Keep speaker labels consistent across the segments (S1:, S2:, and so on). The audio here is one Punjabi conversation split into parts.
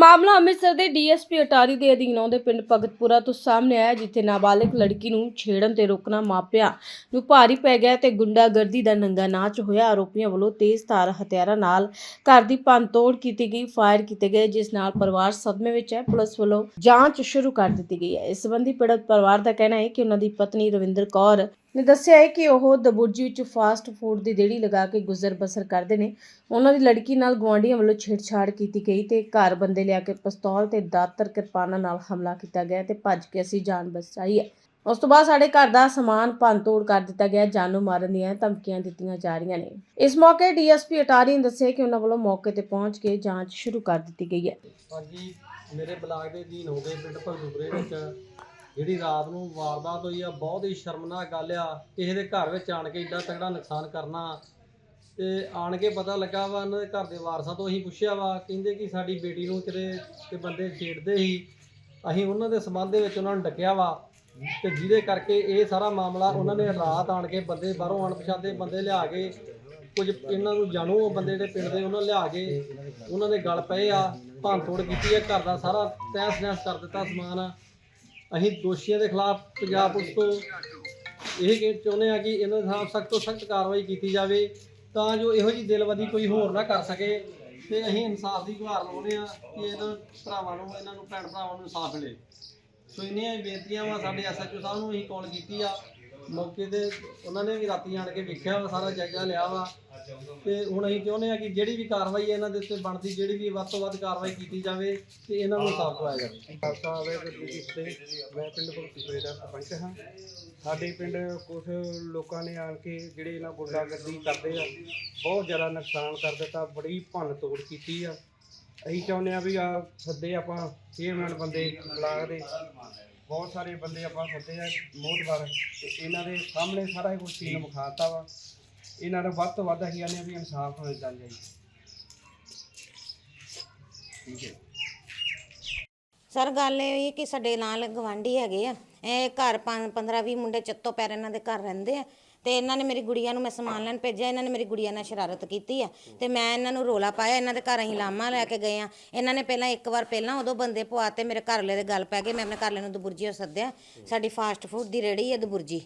S1: ਮਾਮਲਾ ਅੰਮ੍ਰਿਤਸਰ ਦੇ ਡੀਐਸਪੀ ਅਟਾਰੀ ਦੇ ਅਧੀਨ ਆਉਂਦੇ ਪਿੰਡ ਭਗਤਪੁਰਾ ਤੋਂ ਸਾਹਮਣੇ ਆਇਆ, ਜਿੱਥੇ ਨਾਬਾਲਗ ਲੜਕੀ ਨੂੰ ਛੇੜਨ ਤੇ ਰੋਕਣਾ ਮਾਪਿਆਂ ਨੂੰ ਭਾਰੀ ਪੈ ਗਿਆ ਤੇ ਗੁੰਡਾਗਰਦੀ ਦਾ ਨੰਗਾ ਨਾਚ ਹੋਇਆ। ਆਰੋਪੀਆਂ ਵੱਲੋਂ ਤੇਜ਼ ਧਾਰ ਹਥਿਆਰਾਂ ਨਾਲ ਘਰ ਦੀ ਭੰਨਤੋੜ ਕੀਤੀ ਗਈ, ਫਾਇਰ ਕੀਤੇ ਗਏ, ਜਿਸ ਨਾਲ ਪਰਿਵਾਰ ਸਦਮੇ ਵਿੱਚ ਹੈ। ਪੁਲਿਸ ਵੱਲੋਂ ਜਾਂਚ ਸ਼ੁਰੂ ਕਰ ਦਿੱਤੀ ਗਈ ਹੈ। ਇਸ ਸੰਬੰਧੀ ਪੀੜਤ ਪਰਿਵਾਰ ਦਾ ਕਹਿਣਾ ਹੈ ਕਿ ਉਹਨਾਂ ਦੀ ਪਤਨੀ ਰਵਿੰਦਰ ਕੌਰ ਨੇ ਦੱਸਿਆ ਹੈ ਕਿ ਉਹ ਦਬੁਰਜੀ ਵਿੱਚ ਫਾਸਟ ਫੂਡ ਦੀ ਰੇਹੜੀ ਲਗਾ ਕੇ ਗੁਜ਼ਰ ਬਸਰ ਕਰਦੇ ਨੇ। ਉਹਨਾਂ ਦੀ ਲੜਕੀ ਨਾਲ ਗੁਆਂਢੀਆਂ ਵੱਲੋਂ ਛੇੜਛਾੜ ਕੀਤੀ ਗਈ ਤੇ ਘਰ ਬੰਦੇ ਲਿਆ ਕੇ ਪਿਸਤੌਲ ਤੇ ਦਾਤਰ ਕਿਰਪਾਨਾਂ ਨਾਲ ਹਮਲਾ ਕੀਤਾ ਗਿਆ ਤੇ ਭੱਜ ਕੇ ਅਸੀਂ ਜਾਨ ਬਚਾਈ ਹੈ। ਉਸ ਤੋਂ ਬਾਅਦ ਸਾਡੇ ਘਰ ਦਾ ਸਮਾਨ ਭੰਨਤੋੜ ਕਰ ਦਿੱਤਾ ਗਿਆ। ਜਾਨੋਂ ਮਾਰਨ ਦੀਆਂ ਧਮਕੀਆਂ ਦਿੱਤੀਆਂ ਜਾ ਰਹੀਆਂ ਨੇ। ਇਸ ਮੌਕੇ ਡੀਐਸਪੀ ਅਟਾਰੀ ਨੇ ਦੱਸਿਆ ਕਿ ਉਹਨਾਂ ਵੱਲੋਂ ਮੌਕੇ ਤੇ ਪਹੁੰਚ ਕੇ ਜਾਂਚ ਸ਼ੁਰੂ ਕਰ ਦਿੱਤੀ ਗਈ ਹੈ।
S2: ਹਾਂਜੀ, ਮੇਰੇ ਬਲਾਕ ਦੇ ਅਧੀਨ ਹੋ ਗਏ ਪਿੰਡ ਭਗਦੂਪੁਰੇ ਵਿੱਚ। ਜਿਹੜੀ ਰਾਤ ਨੂੰ ਵਾਰਦਾਤ ਹੋਈ ਆ, ਬਹੁਤ ਹੀ ਸ਼ਰਮਨਾਕ ਗੱਲ ਆ। ਕਿਸੇ ਦੇ ਘਰ ਵਿੱਚ ਆਣ ਕੇ ਏਡਾ ਤਗੜਾ ਨੁਕਸਾਨ ਕਰਨਾ। ਤੇ ਆਣ ਕੇ ਪਤਾ ਲੱਗਾ ਵਾ, ਉਹਨਾਂ ਦੇ ਘਰ ਦੇ ਵਾਰਸਾਂ ਤੋਂ ਅਸੀਂ ਪੁੱਛਿਆ ਵਾ, ਕਹਿੰਦੇ ਕਿ ਸਾਡੀ ਬੇਟੀ ਨੂੰ ਕਿਤੇ ਤੇ ਬੰਦੇ ਛੇੜਦੇ ਸੀ। ਅਸੀਂ ਉਹਨਾਂ ਦੇ ਸੰਬੰਧ ਦੇ ਵਿੱਚ ਉਹਨਾਂ ਨੂੰ ਡੱਕਿਆ ਵਾ। ਤੇ ਜਿਹਦੇ ਕਰਕੇ ਇਹ ਸਾਰਾ ਮਾਮਲਾ ਉਹਨਾਂ ਨੇ ਰਾਤ ਆਣ ਕੇ ਬੰਦੇ ਬਾਹਰੋਂ ਅਣਪਛਾਤੇ ਬੰਦੇ ਲਿਆ ਕੇ, ਕੁਝ ਇਹਨਾਂ ਨੂੰ ਜਾਣੂ ਉਹ ਬੰਦੇ ਜਿਹੜੇ ਪਿੰਡ ਦੇ ਉਹਨਾਂ ਲਿਆ ਕੇ, ਉਹਨਾਂ ਦੇ ਗਲ ਪਏ ਆ, ਭੰਨ ਤੋੜ ਕੀਤੀ ਹੈ ਘਰ ਦਾ ਸਾਰਾ ਤਹਿਸ ਨਹਿਸ ਕਰ ਦਿੱਤਾ ਸਮਾਨ। ਅਸੀਂ ਦੋਸ਼ੀਆਂ ਦੇ ਖਿਲਾਫ ਪੰਜਾਬ ਪੁਲਿਸ ਤੋਂ ਇਹ ਕਿ ਚਾਹੁੰਦੇ ਆ ਕਿ ਇਹਨਾਂ ਦੇ ਖਿਲਾਫ ਸਖਤ ਤੋਂ ਸਖਤ ਕਾਰਵਾਈ ਕੀਤੀ ਜਾਵੇ, ਤਾਂ ਜੋ ਇਹੋ ਜੀ ਦਿਲਵਦੀ ਕੋਈ ਹੋਰ ਨਾ ਕਰ ਸਕੇ। ਤੇ ਅਸੀਂ ਇਨਸਾਫ ਦੀ ਗੁਹਾਰ ਲਾਉਂਦੇ ਆ ਕਿ ਇਹਨਾਂ ਭਰਾਵਾਂ ਨੂੰ, ਇਹਨਾਂ ਨੂੰ ਭੈਣ ਭਰਾਵਾਂ ਨੂੰ ਇਨਸਾਫ ਮਿਲੇ। ਸੋ ਇੰਨੀਆਂ ਹੀ ਬੇਨਤੀਆਂ ਵਾ, ਸਾਡੇ ਐਸਐਚਓ ਸਾਹਿਬ ਨੂੰ ਅਸੀਂ ਕਾਲ ਕੀਤੀ ਆ। ਮੌਕੇ ਤੇ ਉਹਨਾਂ ਨੇ ਵੀ ਰਾਤੀ ਆਣ ਕੇ ਵੇਖਿਆ ਵਾ, ਸਾਰਾ ਜਾਇਜ਼ਾ ਲਿਆ ਵਾ। ਤੇ ਹੁਣ ਅਸੀਂ ਚਾਹੁੰਦੇ ਆ ਕਿ ਜਿਹੜੀ ਵੀ ਕਾਰਵਾਈ ਇਹਨਾਂ ਦੇ ਉੱਤੇ ਬਣਦੀ, ਜਿਹੜੀ ਵੀ ਵੱਧ ਤੋਂ ਵੱਧ ਕਾਰਵਾਈ ਕੀਤੀ ਜਾਵੇ ਤੇ ਇਹਨਾਂ ਨੂੰ ਇਨਸਾਫ ਦਵਾਇਆ ਜਾਵੇ।
S3: ਖਾਲਸਾ ਵਾਹਿਗੁਰੂ ਜੀ ਕੀ ਫਤਿਹ। ਮੈਂ ਪਿੰਡ ਭਗਤੀਪੁਰੇ ਦਾ ਸਰਪੰਚ ਹਾਂ। ਸਾਡੇ ਪਿੰਡ ਕੁਝ ਲੋਕਾਂ ਨੇ ਆਣ ਕੇ ਜਿਹੜੇ ਇਹਨਾਂ ਗੁੰਡਾਗਰਦੀ ਕਰਦੇ ਆ, ਬਹੁਤ ਜ਼ਿਆਦਾ ਨੁਕਸਾਨ ਕਰ ਦਿੱਤਾ, ਬੜੀ ਭੰਨ ਤੋੜ ਕੀਤੀ ਆ। ਅਸੀਂ ਚਾਹੁੰਦੇ ਆ ਵੀ ਆ ਸੱਦੇ ਆਪਾਂ ਚੇਅਰਮੈਨ ਬੰਦੇ ਬਲਾਕ ਦੇ। ਬਹੁਤ ਸਾਰੇ ਬੰਦੇ ਆਪਾਂ ਸੱਦੇ ਆ ਮੋਹਤਵਾਰ ਤੇ ਇਹਨਾਂ ਦੇ ਸਾਹਮਣੇ ਸਾਰਾ ਕੁਝ ਸੀਨ ਵਿਖਾਤਾ ਵਾ। ਇਹਨਾਂ ਨੂੰ ਵੱਧ ਤੋਂ ਵੱਧ ਅਸੀਂ ਆਨੇ ਵੀ ਇਨਸਾਫ ਹੋ ਜਾਵੇ ਜੀ ਠੀਕ ਹੈ।
S4: ਸਰ, ਗੱਲ ਇਹ ਹੋਈ ਕਿ ਸਾਡੇ ਨਾਲ ਗਵਾਂਢੀ ਹੈਗੇ ਆ। ਇਹ ਘਰ 15 20 ਮੁੰਡੇ ਚੱਤੋ ਪੈਰ ਇਹਨਾਂ ਦੇ ਘਰ ਰਹਿੰਦੇ ਆ। ਤੇ ਇਹਨਾਂ ਨੇ ਮੇਰੀ ਗੁੜੀਆ ਨੂੰ ਮੈਂ ਸਮਾਨ ਲੈਣ ਭੇਜਿਆ, ਇਹਨਾਂ ਨੇ ਮੇਰੀ ਗੁੜੀਆ ਨਾਲ ਸ਼ਰਾਰਤ ਕੀਤੀ ਆ। ਤੇ ਮੈਂ ਇਹਨਾਂ ਨੂੰ ਰੋਲਾ ਪਾਇਆ, ਇਹਨਾਂ ਦੇ ਘਰ ਅਸੀਂ ਲਾਮਾ ਲੈ ਕੇ ਗਏ ਆ। ਇਹਨਾਂ ਨੇ ਪਹਿਲਾਂ ਇੱਕ ਵਾਰ ਪਹਿਲਾਂ ਉਦੋਂ ਬੰਦੇ ਪਵਾ ਪਵਾਤੇ ਮੇਰੇ ਘਰਲੇ ਦੇ ਗੱਲ ਪੈ ਗਈ ਮੈਂ ਆਪਣੇ ਘਰਲੇ ਨੂੰ ਦਬੁਰਜੀ ਸੱਦਿਆ। ਸਾਡੀ ਫਾਸਟ ਫੂਡ ਦੀ ਰੇੜੀ ਹੈ ਦਬੁਰਜੀ।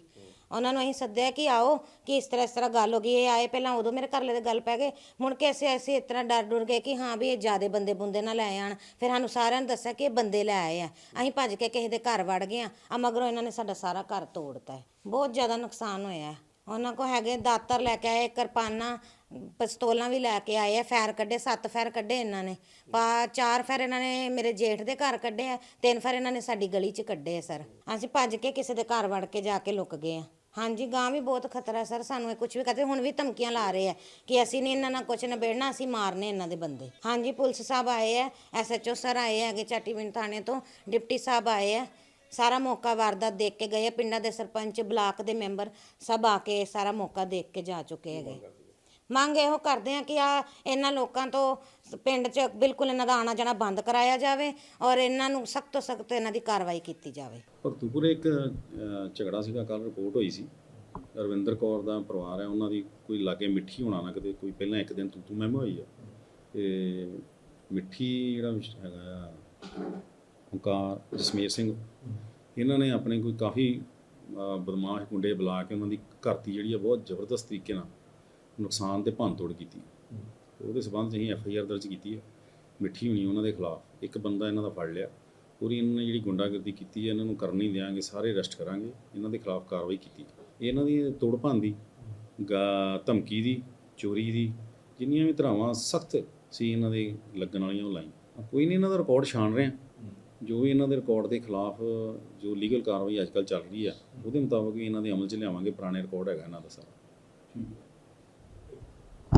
S4: ਉਹਨਾਂ ਨੂੰ ਅਸੀਂ ਸੱਦਿਆ ਕਿ ਆਓ, ਕਿ ਇਸ ਤਰ੍ਹਾਂ ਇਸ ਤਰ੍ਹਾਂ ਗੱਲ ਹੋ ਗਈ, ਇਹ ਆਏ ਪਹਿਲਾਂ ਉਦੋਂ ਮੇਰੇ ਘਰਲੇ ਦੇ ਗੱਲ ਪੈ ਗਏ। ਮੁੜ ਕੇ ਅਸੀਂ ਅਸੀਂ ਇਸ ਤਰ੍ਹਾਂ ਡਰ ਡੁਰ ਗਏ ਕਿ ਹਾਂ ਵੀ ਇਹ ਜਿਆਦੇ ਬੰਦੇ ਬੁੰਦੇ ਨਾ ਲੈ ਆਣ। ਫਿਰ ਸਾਨੂੰ ਸਾਰਿਆਂ ਨੂੰ ਦੱਸਿਆ ਕਿ ਇਹ ਬੰਦੇ ਲੈ ਆਏ ਆ। ਅਸੀਂ ਭੱਜ ਕੇ ਕਿਸੇ ਦੇ ਘਰ ਵੜ ਗਏ ਆ। ਆ ਮਗਰੋਂ ਇਹਨਾਂ ਨੇ ਸਾਡਾ ਸਾਰਾ ਘਰ ਤੋੜਤਾ ਹੈ। ਬਹੁਤ ਜ਼ਿਆਦਾ ਨੁਕਸਾਨ ਹੋਇਆ ਹੈ। ਉਹਨਾਂ ਕੋ ਹੈਗੇ ਦਾਤਰ ਲੈ ਕੇ ਆਏ, ਕਿਰਪਾਨਾਂ, ਪਿਸਤੌਲਾਂ ਵੀ ਲੈ ਕੇ ਆਏ ਆ, ਫੈਰ ਕੱਢੇ, ਸੱਤ ਫੈਰ ਕੱਢੇ ਇਹਨਾਂ ਨੇ। ਪਾ ਚਾਰ ਫੈਰ ਇਹਨਾਂ ਨੇ ਮੇਰੇ ਜੇਠ ਦੇ ਘਰ ਕੱਢੇ ਆ, ਤਿੰਨ ਫੈਰ ਇਹਨਾਂ ਨੇ ਸਾਡੀ ਗਲੀ 'ਚ ਕੱਢੇ ਆ, ਸਰ। ਅਸੀਂ ਭੱਜ ਕੇ ਕਿਸੇ ਦੇ ਘਰ ਵੜ ਕੇ ਜਾ ਕੇ ਲੁਕ ਗਏ ਆ। ਹਾਂਜੀ, ਗਾਂ ਵੀ ਬਹੁਤ ਖਤਰਾ ਸਰ, ਸਾਨੂੰ ਇਹ ਕੁਝ ਵੀ ਕਰਦੇ ਹੁਣ ਵੀ ਧਮਕੀਆਂ ਲਾ ਰਹੇ ਆ ਕਿ ਅਸੀਂ ਨਹੀਂ ਇਹਨਾਂ ਨਾਲ ਕੁਝ ਨਿਬੇੜਨਾ, ਅਸੀਂ ਮਾਰਨੇ ਇਹਨਾਂ ਦੇ ਬੰਦੇ। ਹਾਂਜੀ, ਪੁਲਿਸ ਸਾਹਿਬ ਆਏ ਆ ਐਸਐਚਓ ਸਰ ਆਏ ਹੈਗੇ ਚਾਟੀਵਿੰਡ ਥਾਣੇ ਤੋਂ ਡਿਪਟੀ ਸਾਹਿਬ ਆਏ ਆ ਸਾਰਾ ਮੌਕਾ ਵਾਰਦਾਤ ਦੇਖ ਕੇ ਗਏ ਆ ਪਿੰਡਾਂ ਦੇ ਸਰਪੰਚ, ਬਲਾਕ ਦੇ ਮੈਂਬਰ ਸਭ ਆ ਕੇ ਸਾਰਾ ਮੌਕਾ ਦੇਖ ਕੇ ਜਾ ਚੁੱਕੇ ਹੈਗੇ। ਮੰਗ ਇਹੋ ਕਰਦੇ ਆ ਕਿ ਆ ਇਹਨਾਂ ਲੋਕਾਂ ਤੋਂ ਪਿੰਡ 'ਚ ਬਿਲਕੁਲ ਇਹਨਾਂ ਦਾ ਆਣਾ ਜਾਣਾ ਬੰਦ ਕਰਾਇਆ ਜਾਵੇ ਔਰ ਇਹਨਾਂ ਨੂੰ ਸਖਤ ਤੋਂ ਸਖਤ ਇਹਨਾਂ ਦੀ ਕਾਰਵਾਈ ਕੀਤੀ ਜਾਵੇ।
S5: ਭਗਤੂਪੁਰ ਇੱਕ ਅ, ਝਗੜਾ ਸੀਗਾ ਕੱਲ ਰਿਪੋਰਟ ਹੋਈ ਸੀ। ਰਵਿੰਦਰ ਕੌਰ ਦਾ ਪਰਿਵਾਰ ਹੈ ਉਹਨਾਂ ਦੀ ਕੋਈ ਲਾਗੇ ਮਿੱਠੀ ਹੋਣਾ ਨਾ ਕਿਤੇ ਕੋਈ ਪਹਿਲਾਂ ਇੱਕ ਦਿਨ ਤੂੰ ਤੂੰ ਮੈਂ ਹੋਈ ਆ। ਤੇ ਮਿੱਠੀ ਜਿਹੜਾ ਵਿਸ਼- ਹੈਗਾ ਆ ਓਂਕਾਰ ਜਸਮੇਰ ਸਿੰਘ ਇਹਨਾਂ ਨੇ ਆਪਣੇ ਕੋਈ ਕਾਫੀ ਅ, ਬਦਮਾਸ਼ ਗੁੰਡੇ ਬੁਲਾ ਕੇ ਉਹਨਾਂ ਦੀ ਘਰ ਦੀ ਜਿਹੜੀ ਆ ਬਹੁਤ ਜ਼ਬਰਦਸਤ ਤਰੀਕੇ ਨਾਲ ਨੁਕਸਾਨ ਤੇ ਭੰਨਤੋੜ ਕੀਤੀ। ਉਹਦੇ ਸਬੰਧ 'ਚ ਅਸੀਂ ਐਫ ਆਈ ਆਰ ਦਰਜ ਕੀਤੀ ਹੈ। ਮਿੱਠੀ ਹੋਣੀ ਉਹਨਾਂ ਦੇ ਖਿਲਾਫ। ਇੱਕ ਬੰਦਾ ਇਹਨਾਂ ਦਾ ਫੜ ਲਿਆ। ਪੂਰੀ ਇਹਨਾਂ ਨੇ ਜਿਹੜੀ ਗੁੰਡਾਗਰਦੀ ਕੀਤੀ ਹੈ, ਇਹਨਾਂ ਨੂੰ ਕਰਨ ਨਹੀਂ ਦਿਆਂਗੇ, ਸਾਰੇ ਅਰੈਸਟ ਕਰਾਂਗੇ। ਇਹਨਾਂ ਦੇ ਖਿਲਾਫ ਕਾਰਵਾਈ ਕੀਤੀ। ਇਹਨਾਂ ਦੀ ਤੋੜ ਭੰਨ ਦੀ, ਗਾ ਧਮਕੀ ਦੀ, ਚੋਰੀ ਦੀ, ਜਿੰਨੀਆਂ ਵੀ ਧਰਾਵਾਂ ਸਖਤ ਸੀ ਇਹਨਾਂ ਦੇ ਲੱਗਣ ਵਾਲੀਆਂ ਉਹ ਲਾਈਆਂ। ਕੋਈ ਨਹੀਂ ਇਹਨਾਂ ਦਾ ਰਿਕਾਰਡ ਛਾਣ ਰਹੇ। ਹਾਂ ਜੋ ਵੀ ਇਹਨਾਂ ਦੇ ਰਿਕਾਰਡ ਦੇ ਖਿਲਾਫ ਜੋ ਲੀਗਲ ਕਾਰਵਾਈ ਅੱਜਕੱਲ ਚੱਲ ਰਹੀ ਆ, ਉਹਦੇ ਮੁਤਾਬਕ ਹੀ ਇਹਨਾਂ ਦੇ ਅਮਲ 'ਚ ਲਿਆਵਾਂਗੇ। ਪੁਰਾਣੇ ਰਿਕਾਰਡ ਹੈਗਾ ਇਹਨਾਂ ਦਾ ਸਾਰਾ।